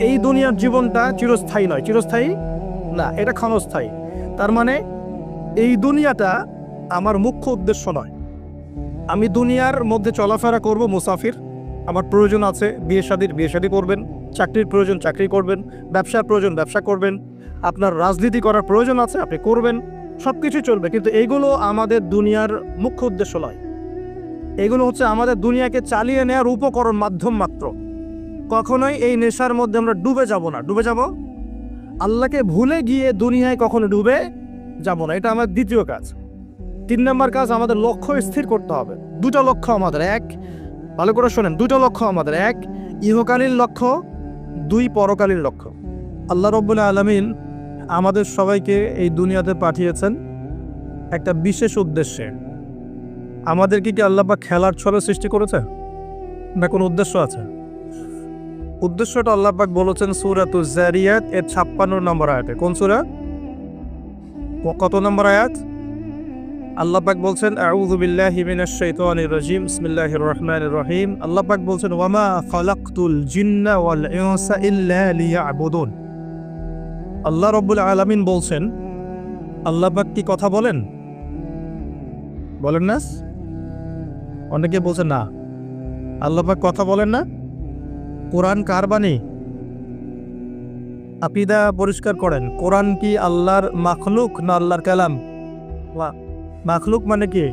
এই দুনিয়ার জীবনটা চিরস্থায়ী নয়। চিরস্থায়ী? না, এটা ক্ষণস্থায়ী। তার মানে এই দুনিয়াটা আমার মুখ্য উদ্দেশ্য নয়। আমি দুনিয়ার মধ্যে চলাফেরা করব মুসাফির। আমার প্রয়োজন আছে বিয়ে শাদির। বিয়ে শাদি করবেন, চাকরির প্রয়োজন চাকরি করবেন, ব্যবসার প্রয়োজন ব্যবসা করবেন। আপনার রাজনীতি করার প্রয়োজন আছে, আপনি করবেন সব কিছু চলবে। কিন্তু এইগুলো আমাদের দুনিয়ার মুখ্য উদ্দেশ্য নয়। এগুলো হচ্ছে আমাদের দুনিয়াকে চালিয়ে নেওয়ার উপকরণ মাধ্যম মাত্র। কখনোই এই নেশার মধ্যে আমরা ডুবে যাব না। ডুবে যাব? আল্লাহকে ভুলে গিয়ে দুনিয়ায় কখনো ডুবে যাব না। এটা আমার দ্বিতীয় কাজ। তিন নম্বর কাজ, আমাদের লক্ষ্য স্থির করতে হবে। দুটো লক্ষ্য আমাদের এক। ভালো করে শোনেন, দুটো লক্ষ্য আমাদের এক। ইহকালীন লক্ষ্য, দুই পরকালীন লক্ষ্য। আল্লাহ রব্বুল্লাহ আলমিন আমাদের সবাইকে এই দুনিয়াতে পাঠিয়েছেন একটা বিশেষ উদ্দেশ্যে। আমাদেরকে কি আল্লাহ বা খেলার ছলে সৃষ্টি করেছে? না কোনো উদ্দেশ্য আছে? উদ্দেশ্যটা আল্লাহ পাক বলেছেন সুরাতু জারিয়াত, এর ছাপ্পান্ন নম্বর আয়াতে। কোন সুরা? কত নম্বর আয়াত? আল্লাহ পাক বলছেন, আউযু বিল্লাহি মিনাশ শাইতানির রাজিম, বিসমিল্লাহির রহমানির রহিম। আল্লাহ পাক বলছেন, ওয়ামা খালাকতুল জিন্না ওয়াল ইনসা ইল্লা লিয়াবুদুন। আল্লাহ রাব্বুল আলামিন বলছেন আল্লাহ পাক কি কথা বলেন? বলেন না? অনেকে বলছেন, না। আল্লাহ পাক কথা বলেন না? কোরআন কার বাণী? আপিদা পরিষ্কার করেন, কোরআন কি আল্লাহর মাখলুক না আল্লাহর কালাম? মাখলুক মানে কি?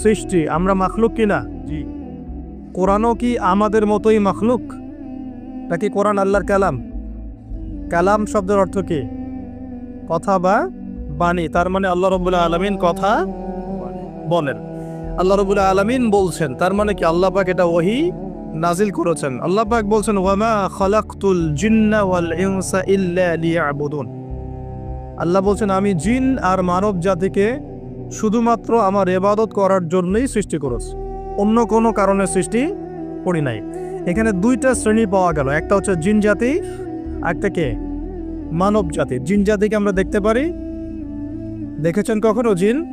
সৃষ্টি, আমরা মাখলুক কি না জি। কোরআনও কি আমাদের মতোই মাখলুক? নাকি কোরআন আল্লাহর কালাম? কালাম শব্দের অর্থ কি? কথা বা বাণী, তার মানে আল্লাহ রবুল্লাহ আলমিন কথা বলেন। আল্লাহ রবুল্লাহ আলমিন বলছেন, তার মানে কি আল্লাহ পাক এটা ওহি নাজিল করেছেন। আল্লাহ পাক বলছেন, ওয়ামা খালাকতুল জিন্না ওয়াল ইনসা ইল্লা লিয়াবুদুন। আল্লাহ বলছেন, আমি জিন আর মানব জাতিকে শুধুমাত্র আমার এবাদত করার জন্যই সৃষ্টি করেছি। অন্য কোনো কারণে সৃষ্টি করি নাই। এখানে দুইটা শ্রেণি পাওয়া গেল। একটা হচ্ছে জিন জাতি, একটা কে? মানব জাতি। জিন জাতিকে আমরা দেখতে পারি। দেখেছেন কখনো জিন?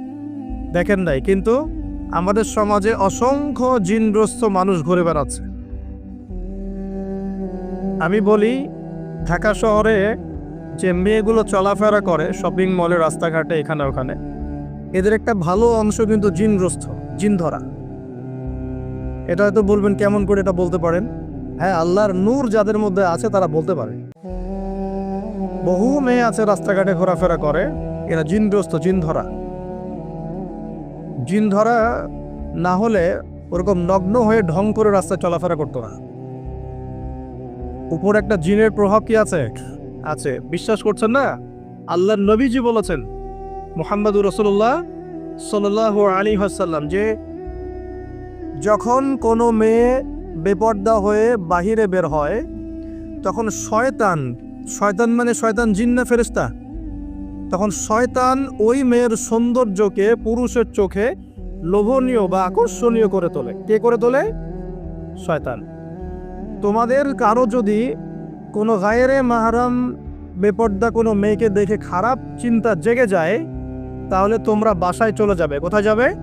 দেখেন নাই। কিন্তু আমাদের সমাজে অসংখ্য জিনগ্রস্ত মানুষ ঘুরে বেড়াচ্ছে। আমি বলি, ঢাকা শহরে যে মেয়েগুলো চলাফেরা করে শপিং মলে রাস্তাঘাটে এখানে ওখানে, এদের একটা ভালো অংশ কিন্তু জিনগ্রস্ত জিন ধরা এটা হয়তো বলবেন, কেমন করে এটা বলতে পারেন? হ্যাঁ আল্লাহর নূর যাদের মধ্যে আছে তারা বলতে পারে। বহু মেয়ে আছে রাস্তাঘাটে ঘোরাফেরা করে, এরা জিনগ্রস্ত জিন ধরা জিন ধরা না হলে ওরকম নগ্ন হয়ে ঢং করে রাস্তায় চলাফেরা করতো না। উপর একটা জিনের প্রভাব কি আছে? আছে। বিশ্বাস করছেন না? আল্লাহ নবীজি বলেছেন, মোহাম্মদুর রসুল্লাহ সাল্লাহ আলী হাসাল্লাম যে যখন কোনো মেয়ে বেপর্দা হয়ে বাহিরে বের হয়, তখন শয়তান শয়তান মানে শয়তান জিন্না ফেরেস্তা তখন শয়তান ওই মেয়ের সৌন্দর্যকে পুরুষের চোখে লোভনীয় বা আকর্ষণীয় করে তোলে। কে করে তোলে? শয়তান। তোমাদের কারও যদি কোনো গায়েরে মাহারাম বেপর্দা কোনো মেয়েকে দেখে খারাপ চিন্তা জেগে যায়, তাহলে তোমরা বাসায় চলে যাবে। কোথায় যাবে?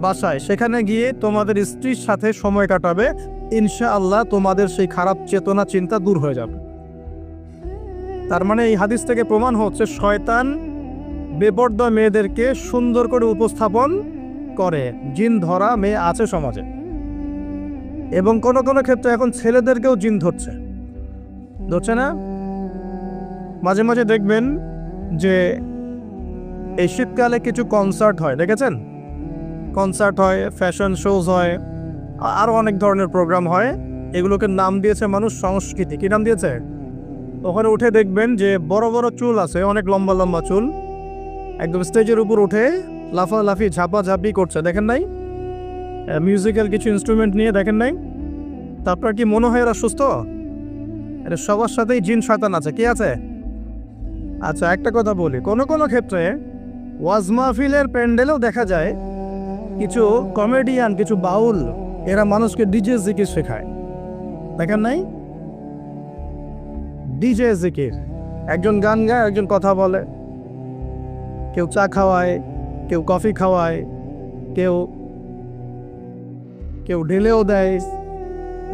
বাসায়। সেখানে গিয়ে তোমাদের স্ত্রীর সাথে সময় কাটাবে। ইনশা আল্লাহ তোমাদের সেই খারাপ চেতনা চিন্তা দূর হয়ে যাবে। তার মানে এই হাদিস থেকে প্রমাণ হচ্ছে শয়তান বেপর্দা মেয়েদেরকে সুন্দর করে উপস্থাপন করে। জিন ধরা মেয়ে আছে সমাজে। এবং কোনো কোনো ক্ষেত্রে এখন ছেলেদেরকেও জিন ধরছে। ধরছে না? মাঝে মাঝে দেখবেন যে এই শীতকালে কিছু কনসার্ট হয়, দেখেছেন? কনসার্ট হয় ফ্যাশন শোজ হয় আরও অনেক ধরনের প্রোগ্রাম হয়। এগুলোকে নাম দিয়েছে মানুষ সংস্কৃতি। কি নাম দিয়েছে? ওখানে উঠে দেখবেন যে বড় বড় চুল আছে, অনেক লম্বা লম্বা চুল। একদম স্টেজের উপর উঠে লাফালাফি, ঝাপাঝাপি করছে, দেখেন নাই? মিউজিক্যাল কিছু ইনস্ট্রুমেন্ট নিয়ে দেখেন নাই? তারপর কি মনে হয় এরা সুস্থ? এটা সবার সাথেই জিন শয়তান আছে, কি আছে? আচ্ছা একটা কথা বলি, কোনো কোনো ক্ষেত্রে ওয়াজ মাহফিলের প্যান্ডেলেও দেখা যায়, কিছু কমেডিয়ান কিছু বাউল, এরা মানুষকে ডিজে জিকে শেখায়। দেখেন নাই? ডিজে জিকির একজন গান গায়, একজন কথা বলে। কেউ চা খাওয়ায়, কেউ কফি খাওয়ায়, কেউ কেউ ঢেলেও দেয়।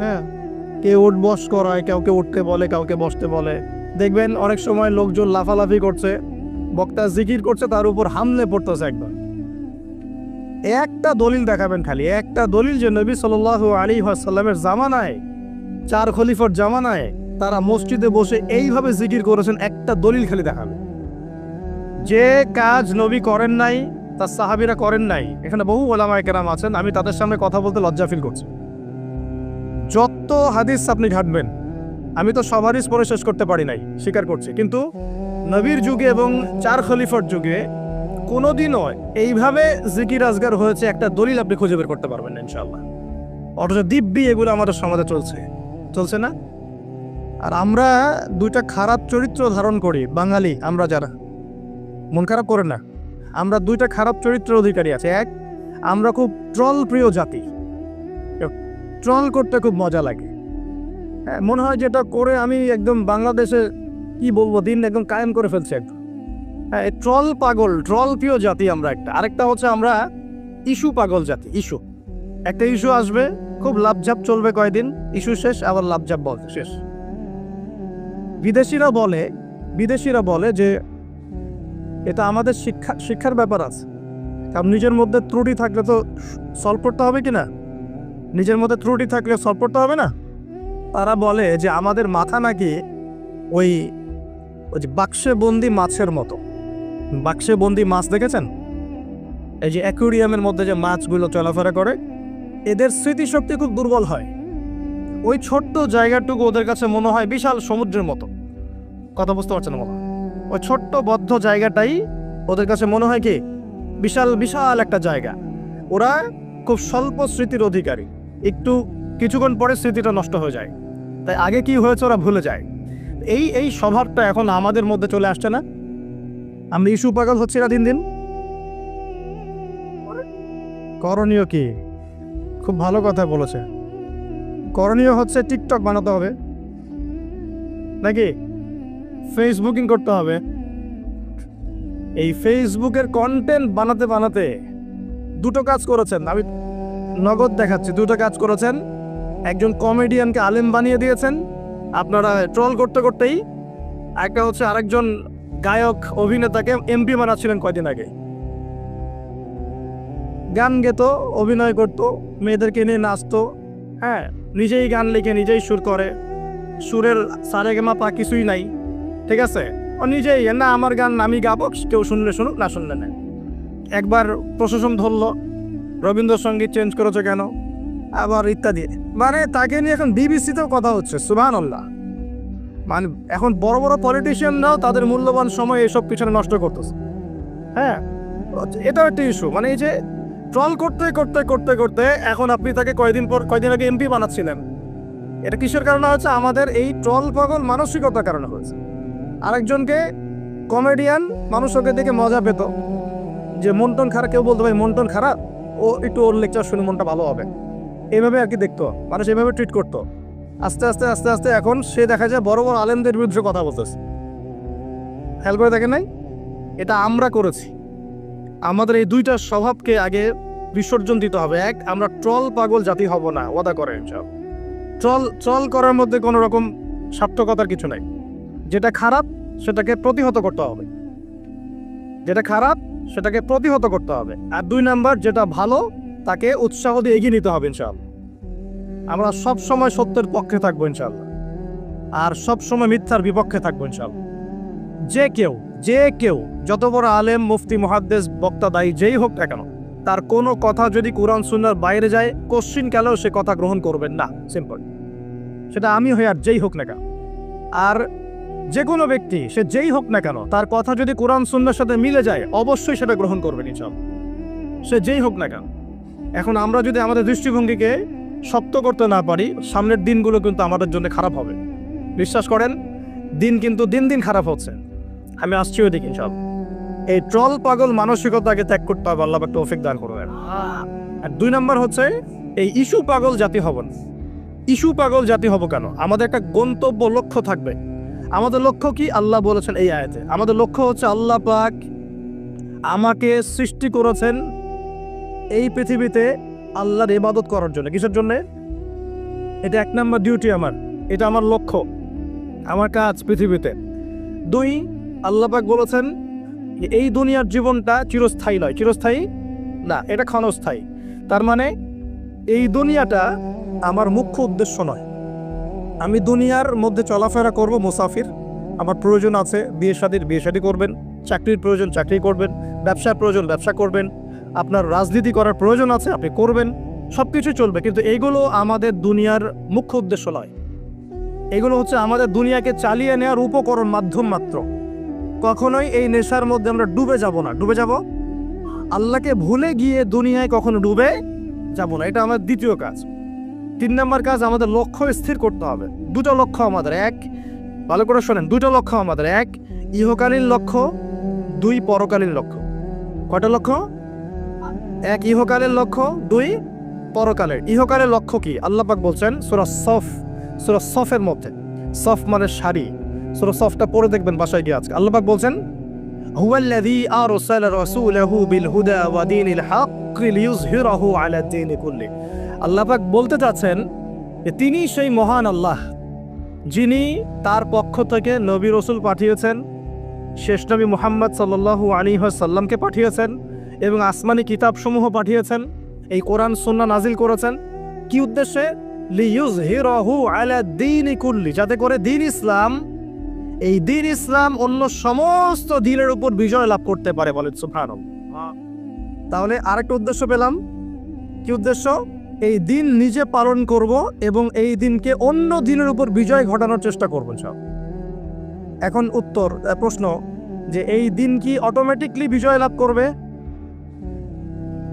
হ্যাঁ কেউ উঠ বস করায়, কাউকে উঠতে বলে, কাউকে বসতে বলে। দেখবেন অনেক সময় লোকজন লাফালাফি করছে, বক্তা জিকির করছে, তার উপর হামলে পড়তেছে একদম একটা দলিল দেখাবেন খালি, একটা দলিল যে নবী সাল আলী সাল্লামের জামানায়, চার খলিফার জামানায় তারা মসজিদে বসে এইভাবে জিকির করেছেন, একটা দলিল খালি দেখাবে যে কাজ নবী করেন নাই, তার সাহাবিরা করেন নাই, এখানে বহু ওলামায় কেরাম আছেন, আমি তাদের সামনে কথা বলতে লজ্জা ফিল করছি। যত হাদিস আপনি ঘাটবেন, আমি তো সব হাদিস পড়ে শেষ করতে পারি নাই, স্বীকার করছি। কিন্তু নবীর যুগে এবং চার খলিফার যুগে কোনোদিনও এইভাবে জিকির আজগার হয়েছে, একটা দলিল আপনি খুঁজে বের করতে পারবেন না ইনশাল্লাহ অথচ দিব্যি এগুলো আমাদের সমাজে চলছে। চলছে না? আর আমরা দুইটা খারাপ চরিত্র ধারণ করি বাঙালি আমরা যারা। মন খারাপ করে না। আমরা দুইটা খারাপ চরিত্রের অধিকারী আছে। এক আমরা খুব ট্রল প্রিয় জাতি। ট্রল করতে খুব মজা লাগে। হ্যাঁ, মনে হয় যেটা করে আমি একদম বাংলাদেশে কি বলব দিন একদম কায়েম করে ফেলছি একদম। হ্যাঁ ট্রল পাগল ট্রল প্রিয় জাতি আমরা একটা। আরেকটা হচ্ছে আমরা ইস্যু পাগল জাতি ইস্যু। একটা ইস্যু আসবে খুব লাভঝাপ চলবে কয়দিন ইস্যু শেষ আবার লাভঝাপ বলতে শেষ। বিদেশিরা বলে বিদেশিরা বলে যে এটা আমাদের শিক্ষা শিক্ষার ব্যাপার আছে। কারণ নিজের মধ্যে ত্রুটি থাকলে তো সলভ করতে হবে কি না নিজের মধ্যে ত্রুটি থাকলে সলভ করতে হবে না? তারা বলে যে আমাদের মাথা নাকি ওই ওই যে বাক্সে বন্দি মাছের মতো। বাক্সে বন্দি মাছ দেখেছেন? এই যে অ্যাকুরিয়ামের মধ্যে যে মাছগুলো চলাফেরা করে, এদের স্মৃতিশক্তি খুব দুর্বল হয়। ওই ছোট্ট জায়গাটুকু ওদের কাছে মনে হয় বিশাল সমুদ্রের মতো। কথা বুঝতে পারছেন হয় ওই ছোট্ট বদ্ধ জায়গাটাই ওদের কাছে মনে হয় কি? বিশাল বিশাল একটা জায়গা। ওরা খুব স্বল্প স্মৃতির অধিকারী। একটু কিছুক্ষণ পরে স্মৃতিটা নষ্ট হয়ে যায়। তাই আগে কি হয়েছে ওরা ভুলে যায়। এই এই স্বভাবটা এখন আমাদের মধ্যে চলে আসছে না? আমরা ইস্যু পাগল হচ্ছি না দিন দিন? করণীয় কি? খুব ভালো কথা বলেছে। করণীয় হচ্ছে টিকটক বানাতে হবে। নাকি? ফেসবুকিং করতে হবে। এই ফেসবুকের কন্টেন্ট বানাতে বানাতে দুটো কাজ করেছেন। আমি নগদ দেখাচ্ছি। দুটো কাজ করেছেন। একজন কমেডিয়ানকে আলেম বানিয়ে দিয়েছেন। আপনারা ট্রল করতে করতেই। একটা হচ্ছে আরেকজন গায়ক, অভিনেতাকে এমপি বানাচ্ছিলেন কয়দিন আগে। গান গেত, অভিনয় করতো, মেয়েদেরকে নিয়ে নাচতো। হ্যাঁ নিজেই গান লিখে নিজেই সুর করে। সুরের সারেগেমা পা কিছুই নাই, ঠিক আছে? ও নিজেই, না, আমার গান আমি গাবো, কেউ শুনলে শুনুক, না শুনলে না। একবার প্রশাসন ধরলো, রবীন্দ্রসঙ্গীত চেঞ্জ করেছে কেন? আবার ইত্যাদি। মানে তাকে নিয়ে এখন বিবিসিতেও কথা হচ্ছে সুবাহ আল্লাহ মানে এখন বড় বড় পলিটিশিয়ানরাও তাদের মূল্যবান সময় এসব পিছনে নষ্ট করতেছে। হ্যাঁ এটাও একটা ইস্যু মানে এই যে ট্রল করতে করতে করতে করতে এখন আপনি তাকে কয়দিন পর, কয়দিন আগে এমপি বানাচ্ছিলেন? এটা কিসের কারণে হচ্ছে আমাদের এই ট্রল পাগল মানসিকতার কারণে হয়েছে। আরেকজনকে কমেডিয়ান মানুষ ওকে দেখে মজা পেত। যে মনটন খারাপ, কেউ বলতে, ভাই, মনটন খারাপ? ও একটু ওর লেকচার শুনে মনটা ভালো হবে। এইভাবে আর কি দেখতো। মানুষ এভাবে ট্রিট করতো। আস্তে আস্তে আস্তে আস্তে এখন সে দেখা যায় বড় বড় আলেমদের বিরুদ্ধে কথা বলতেছে। খেয়াল করে দেখেন নাই? এটা আমরা করেছি। আমাদের এই দুইটা স্বভাবকে আগে বিসর্জন দিতে হবে। এক, আমরা ট্রল পাগল জাতি হব না, ওয়াদা করেন সব। ট্রল ট্রল করার মধ্যে কোনো রকম সার্থকতার কিছু নাই। যেটা খারাপ, সেটাকে প্রতিহত করতে হবে। যেটা খারাপ, সেটাকে প্রতিহত করতে হবে। আর দুই নাম্বার, যেটা ভালো, তাকে উৎসাহ দিয়ে এগিয়ে নিতে হবে ইনশাআল্লাহ। আমরা সব সময় সত্যের পক্ষে থাকব ইনশাআল্লাহ। আর সব সময় মিথ্যার বিপক্ষে থাকব ইনশাআল্লাহ। যে কেউ যে কেউ যত বড় আলেম, মুফতি মহাদ্দেশ বক্তা, দায়ী, যেই হোক না কেন, তার কোনো কথা যদি কোরআন, সুন্নার বাইরে যায় কোশ্চিন কালেও সে কথা গ্রহণ করবেন না। সিম্পল সেটা আমি হই আর যেই হোক না কেন। আর যে কোনো ব্যক্তি, সে যেই হোক না কেন, তার কথা যদি কোরআন, সুন্নার সাথে মিলে যায়, অবশ্যই সেটা গ্রহণ করবেন ইনশাল সে যেই হোক না কেন। এখন আমরা যদি আমাদের দৃষ্টিভঙ্গিকে শক্ত করতে না পারি, সামনের দিনগুলো কিন্তু আমাদের জন্য খারাপ হবে। বিশ্বাস করেন, দিন কিন্তু দিন দিন খারাপ হচ্ছে। আমি আসছি ওইদিকে সব। এই ট্রল পাগল মানসিকতাকে ত্যাগ করতে হবে, আল্লাহ অফিক দান করবেন আর দুই নম্বর হচ্ছে, এই ইস্যু পাগল জাতি হব না। ইস্যু পাগল জাতি হব কেন? আমাদের একটা গন্তব্য লক্ষ্য থাকবে। আমাদের লক্ষ্য কি? আল্লাহ বলেছেন এই আয়াতে। আমাদের লক্ষ্য হচ্ছে আল্লাহ পাক আমাকে সৃষ্টি করেছেন এই পৃথিবীতে আল্লাহর ইবাদত করার জন্য। কিসের জন্যে? এটা এক নম্বর ডিউটি আমার। এটা আমার লক্ষ্য। আমার কাজ পৃথিবীতে। দুই আল্লাপাক বলেছেন এই দুনিয়ার জীবনটা চিরস্থায়ী নয়। চিরস্থায়ী? না, এটা ক্ষণস্থায়ী। তার মানে এই দুনিয়াটা আমার মুখ্য উদ্দেশ্য নয়। আমি দুনিয়ার মধ্যে চলাফেরা করব, মুসাফির। আমার প্রয়োজন আছে বিয়ে শাদির, বিয়ে শাদি করবেন, চাকরির প্রয়োজন, চাকরি করবেন, ব্যবসার প্রয়োজন, ব্যবসা করবেন। আপনার রাজনীতি করার প্রয়োজন আছে, আপনি করবেন সব কিছু চলবে। কিন্তু এগুলো আমাদের দুনিয়ার মুখ্য উদ্দেশ্য নয়। এগুলো হচ্ছে আমাদের দুনিয়াকে চালিয়ে নেওয়ার উপকরণ মাধ্যম মাত্র। কখনোই এই নেশার মধ্যে আমরা ডুবে যাব না। ডুবে যাব? আল্লাহকে ভুলে গিয়ে দুনিয়ায় কখনো ডুবে যাব না। এটা আমার দ্বিতীয় কাজ। তিন নম্বর কাজ, আমাদের লক্ষ্য স্থির করতে হবে। দুটো লক্ষ্য আমাদের এক। ভালো করে শোনেন, দুটো লক্ষ্য আমাদের এক। ইহকালীন লক্ষ্য, দুই পরকালীন লক্ষ্য। কয়টা লক্ষ্য? এক ইহকালের লক্ষ্য, দুই পরকালের। ইহকালের লক্ষ্য কি? আল্লাহ পাক বলছেন, সুরা সফ, সুরা সফের মধ্যে। সফ মানে শাড়ি সুরা সফটটা পড়ে দেখবেন বাসায় গিয়ে আজকে। আল্লাহ পাক বলছেন, হুয়াল্লাযী আরসালা রাসূলাহু বিল হুদা ওয়া দীনিল হক লিইয়ুযহিরাহু আলা দীনি কুল্লি। আল্লাহ পাক বলতে চাচ্ছেন যে তিনি সেই মহান আল্লাহ, যিনি তার পক্ষ থেকে নবী রসুল পাঠিয়েছেন, শেষ নবী মোহাম্মদ সাল্লু আলী সাল্লামকে পাঠিয়েছেন এবং আসমানি কিতাবসমূহ পাঠিয়েছেন, এই কোরআন সুন্না নাজিল করেছেন। কি উদ্দেশ্যে? লিউজ হিরহু আলা দিন কুল্লি, যাতে করে দিন ইসলাম এই দিন ইসলাম অন্য সমস্ত দিনের উপর বিজয় লাভ করতে পারে বলেন সুফান তাহলে আরেকটা উদ্দেশ্য পেলাম। কি উদ্দেশ্য? এই দিন নিজে পালন করব এবং এই দিনকে অন্য দিনের উপর বিজয় ঘটানোর চেষ্টা করব সব এখন উত্তর প্রশ্ন যে এই দিন কি অটোমেটিকলি বিজয় লাভ করবে?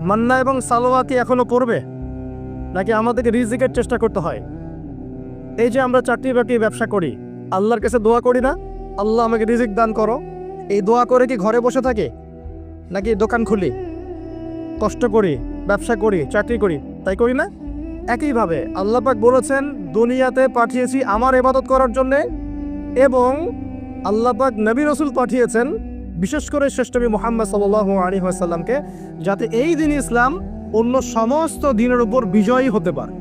মান্না এবং সালোয়া কি এখনও পড়বে? নাকি আমাদেরকে রিজিকের চেষ্টা করতে হয়? এই যে আমরা চাকরি বাকরি ব্যবসা করি আল্লাহর কাছে দোয়া করি না। আল্লাহ আমাকে রিজিক দান করো। এই দোয়া করে কি ঘরে বসে থাকে? নাকি দোকান খুলি? কষ্ট করি, ব্যবসা করি, চাকরি করি, তাই করি না? একইভাবে আল্লাহ পাক বলেছেন, দুনিয়াতে পাঠিয়েছি আমার এবাদত করার জন্যে এবং আল্লাহ পাক নবী রসুল পাঠিয়েছেন, বিশেষ করে শ্রেষ্ঠ নবী মোহাম্মদ সাল্লাহ আলী আসাল্লামকে যাতে এই দিন ইসলাম অন্য সমস্ত দিনের উপর বিজয়ী হতে পারে।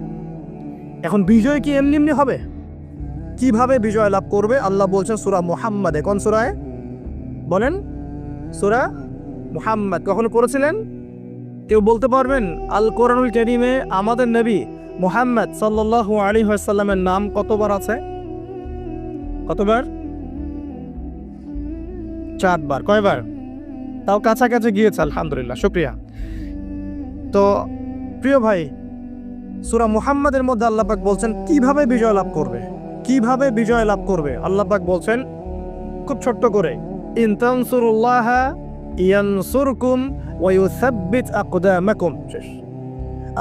এখন বিজয় কি এমনি এমনি হবে? কীভাবে বিজয় লাভ করবে? আল্লাহ বলছেন সুরা মুহাম্মাদে। কোন সুরায়? বলেন। সুরা মুহাম্মদ। কখনো পড়েছিলেন? কেউ বলতে পারবেন আল কোরআনুল করিমে আমাদের নবী মুহাম্মদ সাল্লাল্লাহু আলী সাল্লামের নাম কতবার আছে? কতবার? চারবার। কয়বার? তাও কাছাকাছি গিয়েছে, আলহামদুলিল্লাহ, শুক্রিয়া। তো, প্রিয় ভাই, সুরা মুহাম্মাদের মধ্যে আল্লাপাক বলছেন, কীভাবে বিজয় লাভ করবে? কীভাবে বিজয় লাভ করবে? আল্লাপাক বলছেন, খুব ছোট্ট করে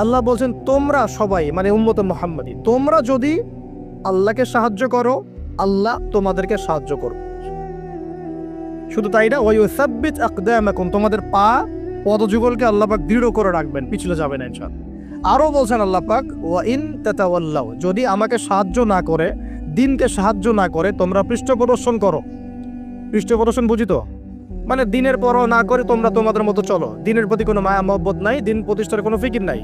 আল্লাহ বলছেন, তোমরা সবাই মানে উম্মত মুহাম্মাদি, তোমরা যদি আল্লাহকে সাহায্য করো, আল্লাহ তোমাদেরকে সাহায্য করবে। শুধু তাই না ওই সাব্বিত আকদামাকুম, তোমাদের পা পদযুগলকে আল্লাহ পাক দৃঢ় করে রাখবেন, পিছলে যাবে না ইনশাআল্লাহ। আরও বলছেন আল্লাহ পাক ওয়া ইন তাতাওয়াল্লাও যদি আমাকে সাহায্য না করে দিনকে সাহায্য না করে তোমরা পৃষ্ঠ প্রদর্শন করো। পৃষ্ঠ প্রদর্শন বুঝি তো? মানে দিনের পরও না করে তোমরা তোমাদের মতো চলো। দিনের প্রতি কোনো মায়া, মহব্বত নাই, দিন প্রতিষ্ঠার কোনো ফিকির নাই।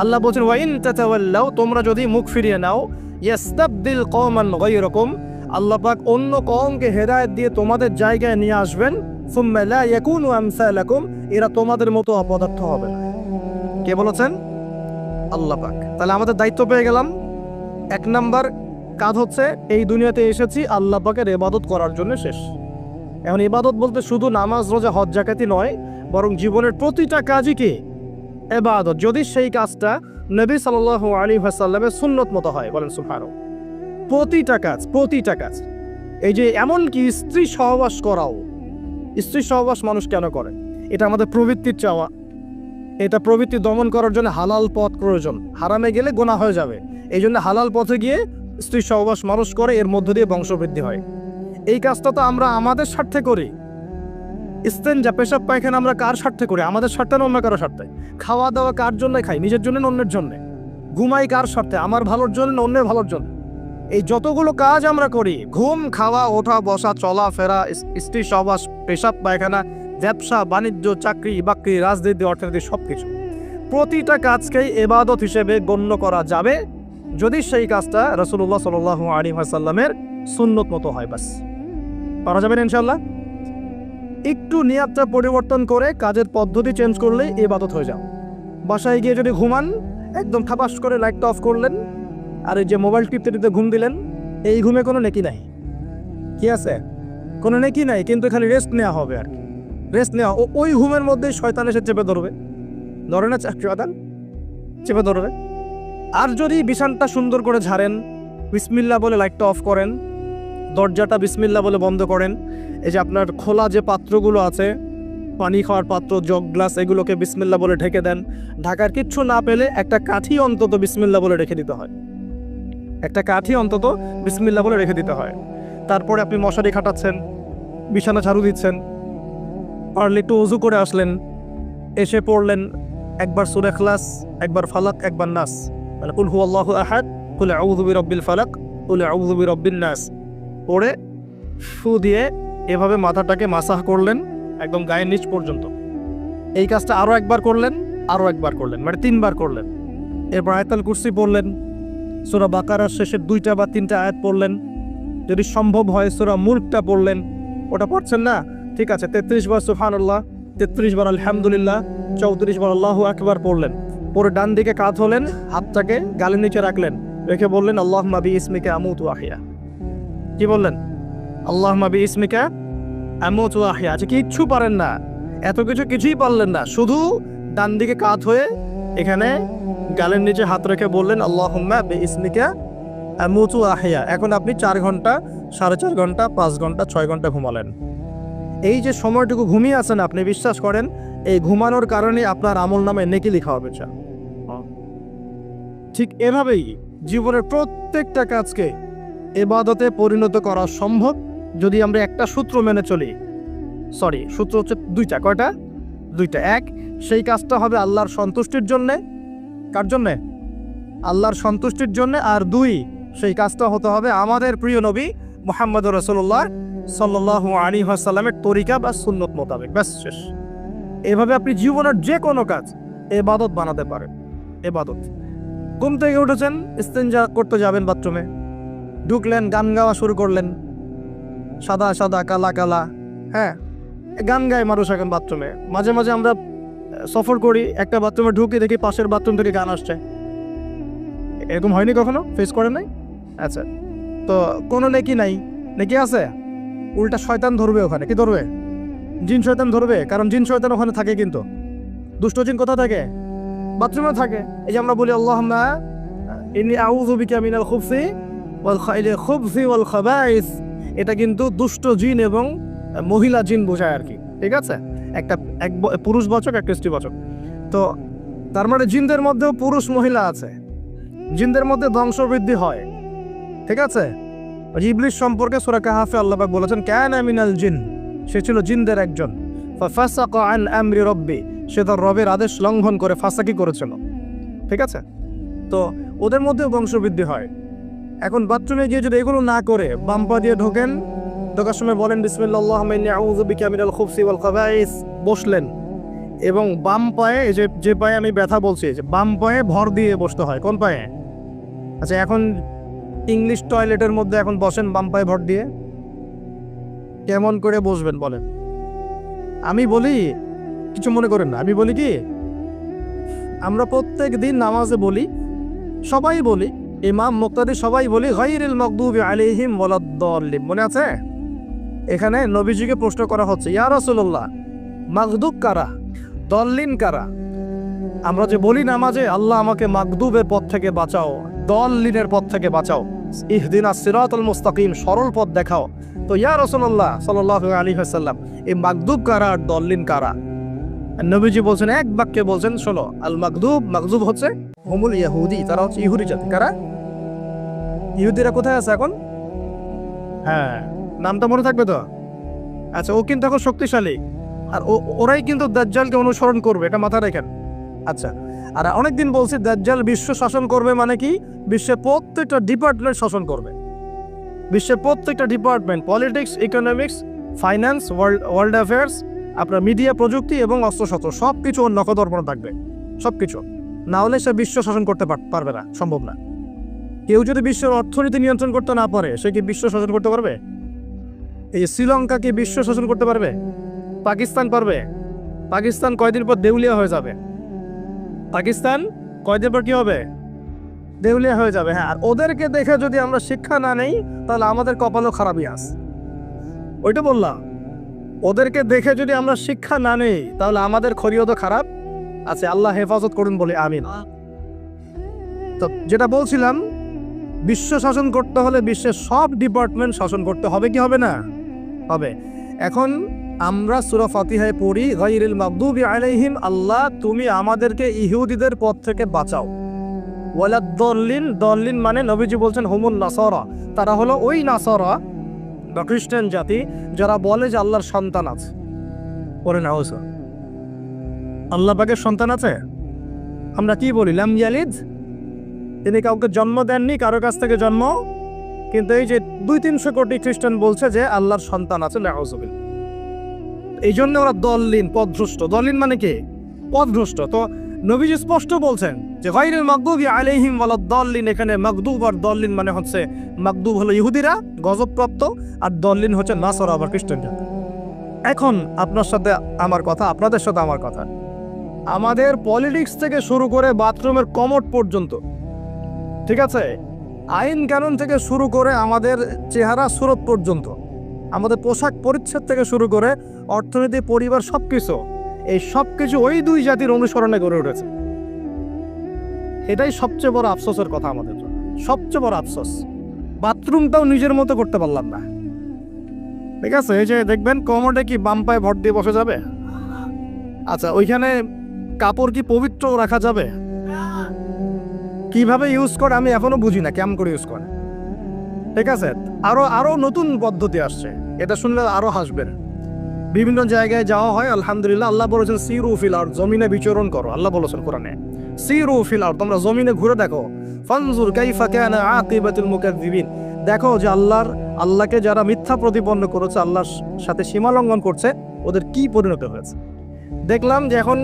আল্লাহ বলছেন ওয়া ইন তাতাওয়াল্লাও তোমরা যদি মুখ ফিরিয়ে নাও, ইয়াস্তাবদিল কওমান গায়রাকুম আল্লাহ পাক অন্য কমকে হেদায়েত দিয়ে তোমাদের জায়গায় নিয়ে আসবেন। সুম্মা লা ইয়াকুনু আমসালাকুম, এরা তোমাদের মতো অপদার্থ হবে না। কে বলেছেন? আল্লাহ তাহলে আমাদের দায়িত্ব পেয়ে গেলাম। এক নাম্বার কাজ হচ্ছে, এই দুনিয়াতে এসেছি, আল্লাহ পাকের ইবাদত করার জন্য শেষ। এখন ইবাদত বলতে শুধু নামাজ, রোজা, হজ জাকাতি নয়, বরং জীবনের প্রতিটা কাজই কি? এবাদত যদি সেই কাজটা নবী সাল্লাহ আলী হাসাল্লামের সুন্নত মতো হয়, বলেন সুফারো প্রতিটা কাজ প্রতিটা কাজ। এই যে এমনকি স্ত্রী সহবাস করাও, স্ত্রী সহবাস মানুষ কেন করে? এটা আমাদের প্রবৃত্তির চাওয়া। এটা প্রবৃত্তি দমন করার জন্য হালাল পথ প্রয়োজন। হারামে গেলে গোনা হয়ে যাবে। এই জন্য হালাল পথে গিয়ে স্ত্রী সহবাস মানুষ করে, এর মধ্য দিয়ে বংশবৃদ্ধি হয়। এই কাজটা তো আমরা আমাদের স্বার্থে করি। ইস্তেঞ্জা পেশাব পায়খানা আমরা কার স্বার্থে করি? আমাদের স্বার্থে না অন্য কারও স্বার্থে? খাওয়া দাওয়া কার জন্য খাই? নিজের জন্য অন্যের জন্য? ঘুমাই কার স্বার্থে? আমার ভালোর জন্য না অন্যের ভালোর জন্য? এই যতগুলো কাজ আমরা করি, ঘুম, খাওয়া, ওঠা, বসা, চলা, ফেরা স্ত্রী সহবাস, পেশাব পায়খানা, ব্যবসা, বাণিজ্য, চাকরি, বাকরি, রাজনীতি, অর্থনীতি সব কিছু প্রতিটা কাজকেই এবাদত হিসেবে গণ্য করা যাবে। যদি সেই কাজটা রসুল্লাহ সাল আলী সাল্লামের সুন্নত মতো হয় বাস। পারা যাবেন ইনশাল্লাহ একটু নিয়াতটা পরিবর্তন করে কাজের পদ্ধতি চেঞ্জ করলে ইবাদত হয়ে যাও। বাসায় গিয়ে যদি ঘুমান, একদম খাপাস করে লাইটটা অফ করলেন, আর এই যে মোবাইল টিপতে টিপতে ঘুম দিলেন, এই ঘুমে কোনো নেকি নাই। কি আছে? কোনো নেকি নাই, কিন্তু খালি রেস্ট নেওয়া হবে আর রেস্ট নেওয়া ওই ঘুমের মধ্যে শয়তান এসে চেপে ধরবে। ধরে না চাকরি চেপে ধরবে। আর যদি বিছানটা সুন্দর করে ঝাড়েন, বিসমিল্লা বলে লাইটটা অফ করেন, দরজাটা বিসমিল্লা বলে বন্ধ করেন, এই যে আপনার খোলা যে পাত্রগুলো আছে, পানি খাওয়ার পাত্র, জগ গ্লাস, এগুলোকে বিসমিল্লা বলে ঢেকে দেন। ঢাকার কিচ্ছু না পেলে একটা কাঠি অন্তত বিসমিল্লা বলে রেখে দিতে হয়। একটা কাঠি অন্তত বিসমিল্লা বলে রেখে দিতে হয়। তারপরে আপনি মশারি খাটাচ্ছেন, বিছানা ঝাড়ু দিচ্ছেন, পারলে একটু অজু করে আসলেন, এসে পড়লেন, একবার সুরে খ্লাস, একবার ফালাক, একবার নাস। মানে কুল হু আল্লাহ আহাদ, কুলে আউজুবি রব্বিল ফালাক, কুলে আউজুবি রব্বিন নাস। পড়ে ফু দিয়ে এভাবে মাথাটাকে মাসাহ করলেন একদম গায়ের নিচ পর্যন্ত। এই কাজটা আরও একবার করলেন আরও একবার করলেন মানে তিনবার করলেন। এরপর আয়তাল কুর্সি পড়লেন, সোরা বাকারার শেষের দুইটা বা তিনটা আয়াত পড়লেন। যদি সম্ভব হয় সোরা মুল্কটা পড়লেন, ওটা পড়ছেন না? ঠিক আছে, তেত্রিশ বার সুফানুল্লাহ তেত্রিশ বার আলহামদুলিল্লাহ, চৌত্রিশ বার আল্লাহ একবার পড়লেন। পরে ডান দিকে কাত হলেন, হাতটাকে গালের নিচে রাখলেন, রেখে বললেন আল্লাহ মাবি ইসমিকে আমুতু আহিয়া। কি বললেন? আল্লাহ মাবি ইসমিকা আমুতু আহিয়া। আচ্ছা কিচ্ছু পারেন না। এত কিছু কিছুই পারলেন না। শুধু ডান দিকে কাত হয়ে এখানে গালের নিচে হাত রেখে বললেন আল্লাহ বে ইসমিকা আমুতু আহিয়া। এখন আপনি চার ঘণ্টা, সাড়ে চার ঘণ্টা, পাঁচ ঘণ্টা, ছয় ঘণ্টা ঘুমালেন। এই যে সময়টুকু ঘুমিয়ে আছেন আপনি, বিশ্বাস করেন, এই ঘুমানোর কারণে আপনার আমল নামে নেকি লেখা হবে চা ঠিক এভাবেই জীবনের প্রত্যেকটা কাজকে এবাদতে পরিণত করা সম্ভব যদি আমরা একটা সূত্র মেনে চলি। সরি, সূত্র হচ্ছে দুইটা, কয়টা? দুইটা, এক। সেই কাজটা হবে আল্লাহর সন্তুষ্টির জন্যে। কার জন্যে? আল্লাহর সন্তুষ্টির জন্যে। আর দুই, সেই কাজটা হতে হবে আমাদের প্রিয় নবী মোহাম্মদ রসুল্লাহ সাল্লাহ আলী সাল্লামের তরিকা বা সুন্নত মোতাবেক। ব্যাস, শেষ। এভাবে আপনি জীবনের যে কোনো কাজ, এবাদত বানাতে পারেন। এবাদত। ঘুম থেকে উঠেছেন, ইস্তেঞ্জা করতে যাবেন বাথরুমে। ঢুকলেন, গান গাওয়া শুরু করলেন। সাদা সাদা, কালা কালা। হ্যাঁ গান গায় মানুষ এখন বাথরুমে। মাঝে মাঝে আমরা সফর করি, একটা বাথরুমে ঢুকে, দেখি পাশের বাথরুম থেকে গান আসছে। এরকম হয়নি কখনো? ফেস করে নাই? আচ্ছা। তো কোনো নেকি নাই? নেকি আছে? উল্টা শয়তান ধরবে ওখানে। কি ধরবে? জিন শয়তান ধরবে? কারণ জিন শয়তান ওখানে থাকে কিন্তু। দুষ্ট জিন কোথায় থাকে? বাথরুমে থাকে। এই যে আমরা বলি আল্লাহ ইনি আউযু বিকা মিনাল খুবসি ওয়াল খাইলে খুবসি ওয়াল খাবাইস। এটা কিন্তু দুষ্ট জিন এবং মহিলা জিন বোঝায় আর কি। ঠিক আছে? একটা এক ব- পুরুষ বাচক, একটা স্ত্রী বাচক। তো তার মানে জিনদের মধ্যেও পুরুষ মহিলা আছে। জিনদের মধ্যে ধ্বংসবৃদ্ধি হয়। ঠিক আছে? ইবলিশ সম্পর্কে সুরা কাহাফে আল্লাহবাক বলেছেন ক্যান আমিনাল জিন সে ছিল জিনদের একজন। সে তার রবের আদেশ লঙ্ঘন করে ফাঁসাকি করেছিল। ঠিক আছে? তো ওদের মধ্যেও বংশবৃদ্ধি হয়। এখন বাথরুমে গিয়ে যদি এগুলো না করে, বাম পা দিয়ে ঢোকেন, ঢোকার সময় বলেন, বিসমিল্লাহ বসলেন। এবং বাম পায়ে যে যে পায়ে আমি ব্যথা বলছি, যে বাম পায়ে ভর দিয়ে বসতে হয়। কোন পায়ে? আচ্ছা এখন ইংলিশ টয়লেটের মধ্যে এখন বসেন বাম পায়ে ভর দিয়ে। কেমন করে বসবেন বলেন। আমি বলি, কিছু মনে করেন না। আমি বলি কি, আমরা প্রত্যেক দিন নামাজে বলি, সবাই বলি, ইমাম মুক্তাদি সবাই বলি গাইরিল মকদুবি আলাইহিম ওয়ালাদ-দাল্লিন মনে আছে? এখানে নবীজিকে প্রশ্ন করা হচ্ছে, ইয়া রাসূলুল্লাহ, মাগদুব কারা? দল্লিন কারা? আমরা যে বলি নামাজে, আল্লাহ আমাকে মাগদুবের পথ থেকে বাঁচাও, দল্লিনের পথ থেকে বাঁচাও। ইহদিনা সিরাতুল মুস্তাকিম সরল পথ দেখাও। তো ইয়া রাসূলুল্লাহ সাল্লাল্লাহু আলাইহি ওয়াসাল্লাম এই মাগদুব কারা আর দল্লিন কারা? নবীজি বলছেন এক বাক্যে বলছেন শোনো আল মাগদুব মাগদুব হচ্ছে হুমুল ইহুদি তারা হচ্ছে ইহুদি জাতি। কারা? ইহুদিরা কোথায় আছে এখন? হ্যাঁ। নামটা মনে থাকবে তো? আচ্ছা ও কিন্তু এখন শক্তিশালী। আর ওরাই কিন্তু দাজ্জালকে অনুসরণ করবে এটা মাথায় রাখেন। আচ্ছা আর অনেকদিন বলছি, দাজ্জাল বিশ্ব শাসন করবে মানে কি? বিশ্বের প্রত্যেকটা ডিপার্টমেন্ট শাসন করবে। বিশ্বের প্রত্যেকটা department politics economics finance world world affairs আপনার মিডিয়া প্রযুক্তি এবং অস্ত্রশস্ত্র সব কিছু ওর নখদর্পণে থাকবে। সব কিছু না হলে সে বিশ্ব শাসন করতে পার- পারবে না, সম্ভব না। কেউ যদি বিশ্বের অর্থনীতি নিয়ন্ত্রণ করতে না পারে, সে কি বিশ্ব শাসন করতে পারবে? এই শ্রীলঙ্কা কি বিশ্ব শাসন করতে পারবে? পাকিস্তান পারবে? পাকিস্তান কয়দিন পর দেউলিয়া হয়ে যাবে? পাকিস্তান? কয়দিন পর কি হবে? দেউলিয়া হয়ে যাবে হ্যাঁ। আর ওদেরকে দেখে যদি আমরা শিক্ষা না নেই, তাহলে আমাদের কপালও খারাপই আস ওইটা বললাম। ওদেরকে দেখে যদি আমরা শিক্ষা না নেই, তাহলে আমাদের খরিও তো খারাপ। আছে, আল্লাহ হেফাজত করুন বলে, আমিন। তো যেটা বলছিলাম, বিশ্ব শাসন করতে হলে বিশ্বের সব ডিপার্টমেন্ট শাসন করতে হবে, কি হবে না? হবে। এখন আমরা সুরা ফাতিহায় পড়ি গাইরিল মাগদুবি আলাইহিম, আল্লাহ, তুমি আমাদেরকে ইহুদিদের পথ থেকে বাঁচাও। ওয়ালা দল্লিন দল্লিন মানে নবীজি বলছেন হুমুন নাসারা, তারা হলো ওই নাসারা বা খ্রিস্টান জাতি যারা বলে যে আল্লাহর সন্তান আছে। পরে না আল্লাহ পাকের সন্তান আছে? আমরা কি বলি? লাম ইয়ালিদ? তিনি কাউকে জন্ম দেননি, কারও কাছ থেকে জন্ম? কিন্তু এই যে দুই তিনশো কোটি খ্রিস্টান বলছে যে আল্লাহর সন্তান আছে নাউজুবিল এই জন্য ওরা দললিন পথভ্রষ্ট দলিন মানে কি? পথভ্রষ্ট তো নবীজি স্পষ্ট বলছেন যে, গায়রুল মাগদুবি আলাইহিম ওয়ালাদ দল্লিন এখানে মাগদুব আর দল্লিন মানে হচ্ছে, মাগদুব হলো ইহুদিরা, গজবপ্রাপ্ত, আর দল্লিন হচ্ছে নাসরা আবার খ্রিস্টান জাতি এখন আপনার সাথে আমার কথা, আপনাদের সাথে আমার কথা। আমাদের পলিটিক্স থেকে শুরু করে বাথরুমের কমোড পর্যন্ত, ঠিক আছে? আইন কানুন থেকে শুরু করে আমাদের চেহারা সুরত পর্যন্ত। আমাদের পোশাক পরিচ্ছদ থেকে শুরু করে অর্থনীতি, পরিবার সব কিছু এই সব কিছু ওই দুই জাতির অনুসরণে গড়ে উঠেছে। এটাই সবচেয়ে বড় আফসোসের কথা আমাদের জন্য। সবচেয়ে বড় আফসোস। বাথরুমটাও নিজের মতো করতে পারলাম না। ঠিক আছে, এই যে দেখবেন, কমোডে কি বাম পায়ে ভর দিয়ে বসে যাবে? আচ্ছা ওইখানে কাপড় কি পবিত্র রাখা যাবে? কীভাবে ইউজ করে আমি এখনও বুঝি না, কেমন করে ইউজ করে? ঠিক আছে? আরও আরও নতুন পদ্ধতি আসছে। এটা শুনলে আরও হাসবেন বিভিন্ন জায়গায় যাওয়া হয়, আলহামদুলিল্লাহ, আল্লাহ বলেছেন, সিরু ফিল আর জমিনে বিচরণ করো। আল্লাহ বলেছেন কোরআনে। সিরু ফিল আর তোমরা জমিনে ঘুরে দেখো। ফানজুর কাইফা কানা আকিবাতুল মুকাজ্জিবিন দেখো যে আল্লাহর, আল্লাহকে যারা মিথ্যা প্রতিপন্ন করেছে, আল্লাহর সাথে সীমা লঙ্ঘন করছে, ওদের কি পরিণত হয়েছে? দেখলাম যে এখন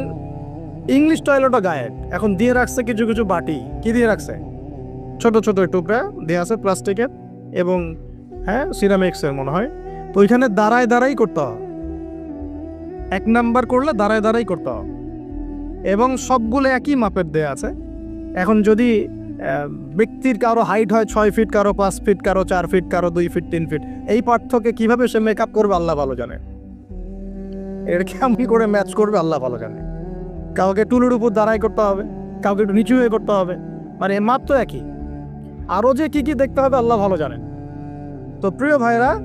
ইংলিশ টয়লেটও গায়েব। এখন দিয়ে রাখছে কিছু কিছু বাটি। কি দিয়ে রাখছে? ছোট ছোট টুকরা দিয়ে আছে প্লাস্টিকের। এবং হ্যাঁ সিরামিক্সের মনে হয়। তো ওইখানে দাঁড়ায় দাঁড়াই করতে হবে এক নাম্বার করলে দাঁড়ায় দাঁড়াই করতে হবে এবং সবগুলো একই মাপের দেয়া আছে। এখন যদি ব্যক্তির কারও হাইট হয় ছয় ফিট কারও পাঁচ ফিট কারও চার ফিট কারও দুই ফিট তিন ফিট এই পার্থক্যে কীভাবে সে মেকআপ করবে আল্লাহ ভালো জানে। এর কেমন করে ম্যাচ করবে আল্লাহ ভালো জানে। কাউকে টুলের উপর দাঁড়াই করতে হবে, কাউকে একটু নিচু হয়ে করতে হবে। মানে মাপ তো একই। আরও যে কি কি দেখতে হবে আল্লাহ ভালো জানেন। তো প্রিয় ভাইরা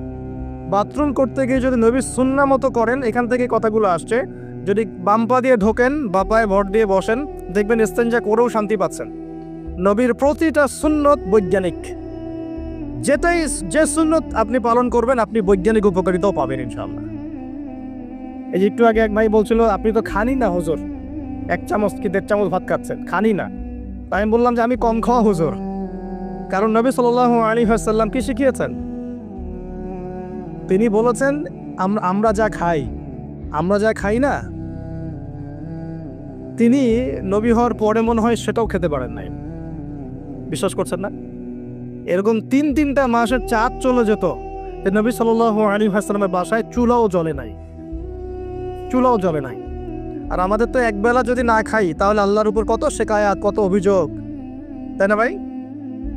বাথরুম করতে গিয়ে যদি নবী সুন্না মতো করেন, এখান থেকে কথাগুলো আসছে। যদি বাম পা দিয়ে ঢোকেন, বা পায়ে ভর দিয়ে বসেন, দেখবেন ইস্তেঞ্জা করেও শান্তি পাচ্ছেন। নবীর প্রতিটা সুন্নত বৈজ্ঞানিক। যেটাই যে সুন্নত আপনি পালন করবেন, আপনি বৈজ্ঞানিক উপকারিতাও পাবেন ইনশাআল্লাহ। এই যে একটু আগে এক ভাই বলছিল, আপনি তো খানি না, হুজুর। এক চামচ কি দেড় চামচ ভাত খাচ্ছেন? খানি না। তাই আমি বললাম যে, আমি কম খাওয়া, হুজুর। কারণ নবী সাল্লাহ আলী হাসাল্লাম কি শিখিয়েছেন? তিনি বলেছেন, আমরা যা খাই, আমরা যা খাই না, তিনি নবী হওয়ার পরে মনে হয় সেটাও খেতে পারেন নাই। বিশ্বাস করছেন না? এরকম তিন তিনটা মাসের চাঁদ চলে যেত যে নবী সাল আলী হাসলামের বাসায় চুলাও জ্বলে নাই। চুলাও জ্বলে নাই। আর আমাদের তো একবেলা যদি না খাই, তাহলে আল্লাহর উপর কত শেখায়াত কত অভিযোগ। তাই না ভাই?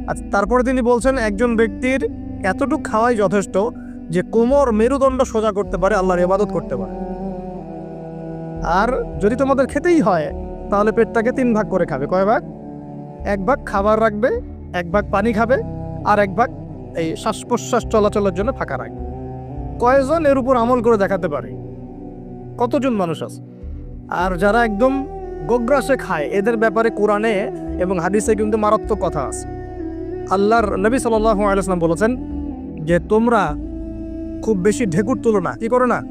আচ্ছা তারপরে তিনি বলছেন, একজন ব্যক্তির এতটুকু খাওয়াই যথেষ্ট যে কোমর মেরুদণ্ড সোজা করতে পারে, আল্লাহর ইবাদত করতে পারে। আর যদি তোমাদের খেতেই হয়, তাহলে পেটটাকে তিন ভাগ করে খাবে। কয় ভাগ? এক ভাগ খাবার রাখবে, এক ভাগ পানি খাবে, আর এক ভাগ এই শ্বাস প্রশ্বাস চলাচলের জন্য ফাঁকা রাখবে। কয়জন এর উপর আমল করে দেখাতে পারে? কতজন মানুষ আছে? আর যারা একদম গোগ্রাসে খায়, এদের ব্যাপারে কোরআনে এবং হাদিসে কিন্তু মারাত্মক কথা আছে। আল্লাহর নবী সাল্লাম বলেছেন যে, তোমরা খুব বেশি ঢেকুর তুলো না। কি করো না?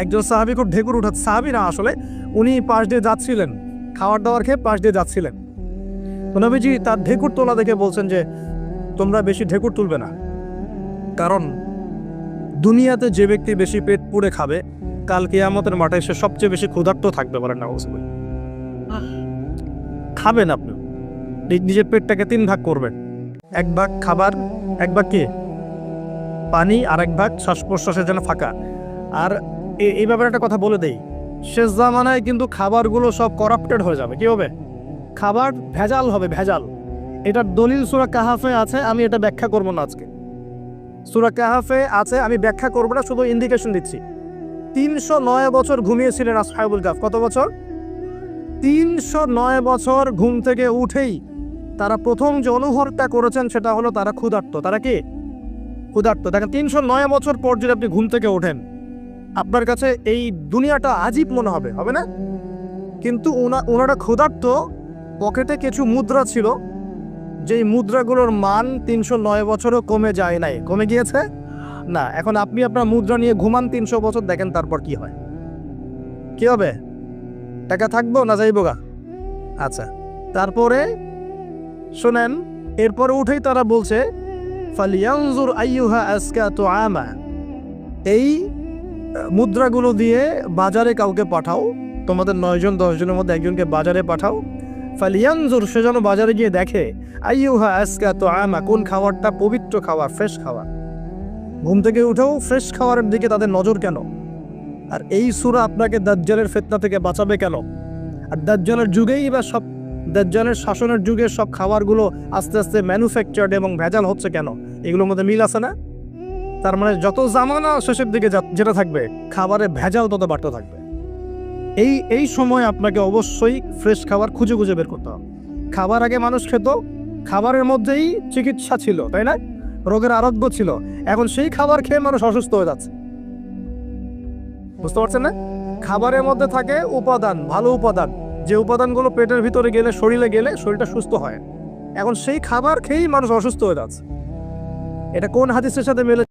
একজন সাহাবি খুব ঢেকুর উঠা সাহাবি না আসলে, উনি পাশ দিয়ে যাচ্ছিলেন। খাবার দাবার খেয়ে পাশ দিয়ে যাচ্ছিলেন। তো নবীজি তার ঢেকুর তোলা দেখে বলছেন যে, তোমরা বেশি ঢেকুর তুলবে না। কারণ দুনিয়াতে যে ব্যক্তি বেশি পেট পুড়ে খাবে, কাল কিয়ামতের মাঠে সে সবচেয়ে বেশি ক্ষুধার্ত থাকবে বলেন না খাবেন আপনি নিজের পেটটাকে তিন ভাগ করবেন। এক ভাগ খাবার, এক ভাগ কি? পানি আর এক ভাগ শ্বাস প্রশ্বাসের জন্য ফাঁকা। আর এই ব্যাপারে একটা কথা বলে দেই। শেষ জামানায় কিন্তু খাবারগুলো সব করাপ্টেড হয়ে যাবে। কি হবে? খাবার ভেজাল হবে, ভেজাল। এটার দলিল সুরা কাহাফে আছে, আমি এটা ব্যাখ্যা করব না আজকে। সুরা কাহাফে আছে, আমি ব্যাখ্যা করব না, শুধু ইন্ডিকেশন দিচ্ছি। তিনশো নয় বছর ঘুমিয়েছিলেন আসহাবুল কাফ। কত বছর? তিনশো নয় বছর ঘুম থেকে উঠেই তারা প্রথম যে অনুভবটা করেছেন সেটা হলো তারা ক্ষুধার্ত। তারা কি? ক্ষুধার্ত। দেখেন, তিনশো নয় বছর পর যদি আপনি ঘুম থেকে ওঠেন, আপনার কাছে এই দুনিয়াটা আজীব মনে হবে হবে না? কিন্তু ওনা, ওনারা ক্ষুধার্ত, পকেটে কিছু মুদ্রা ছিল, যেই মুদ্রাগুলোর মান তিনশো নয় বছরও কমে যায় নাই। কমে গিয়েছে? না, এখন আপনি আপনার মুদ্রা নিয়ে ঘুমান তিনশো বছর, দেখেন তারপর কি হয়। কি হবে? টাকা থাকব না যাইবো গা? আচ্ছা তারপরে শোনেন, এরপরে উঠেই তারা বলছে, ফালিয়ানজুর আইয়ুহা আমা এই মুদ্রাগুলো দিয়ে বাজারে কাউকে পাঠাও, তোমাদের নয়জন, দশজনের মধ্যে একজনকে বাজারে পাঠাও। ফালিয়ানজুর, সে যেন বাজারে গিয়ে দেখে, আইয়ুহা আজকা তো আমা কোন খাবারটা পবিত্র খাবার ফ্রেশ খাবার ঘুম থেকে উঠেও ফ্রেশ খাবারের দিকে তাদের নজর কেন? আর এই সুরা আপনাকে দাজ্জালের ফেতনা থেকে বাঁচাবে কেন? আর দাজ্জালের যুগেই বা সব দাজ্জালের শাসনের যুগে সব খাবারগুলো আস্তে আস্তে ম্যানুফ্যাকচার্ড এবং ভেজাল হচ্ছে কেন? এগুলোর মধ্যে মিল আছে না? তার মানে যত জামানা শেষের দিকে যেটা থাকবে খাবারে ভেজাল তত বাড়তে থাকবে। এই এই সময় আপনাকে অবশ্যই ফ্রেশ খাবার খুঁজে খুঁজে বের করতে হবে। খাবার আগে মানুষ খেত, খাবারের মধ্যেই চিকিৎসা ছিল, তাই না? রোগের আরোগ্য ছিল। এখন সেই খাবার খেয়ে মানুষ অসুস্থ হয়ে যাচ্ছে। বুঝতে পারছেন না? খাবারের মধ্যে থাকে উপাদান, ভালো উপাদান। যে উপাদানগুলো পেটের ভিতরে গেলে, শরীরে গেলে শরীরটা সুস্থ হয়। এখন সেই খাবার খেয়েই মানুষ অসুস্থ হয়ে যাচ্ছে। এটা কোন হাদিসের সাথে মেলে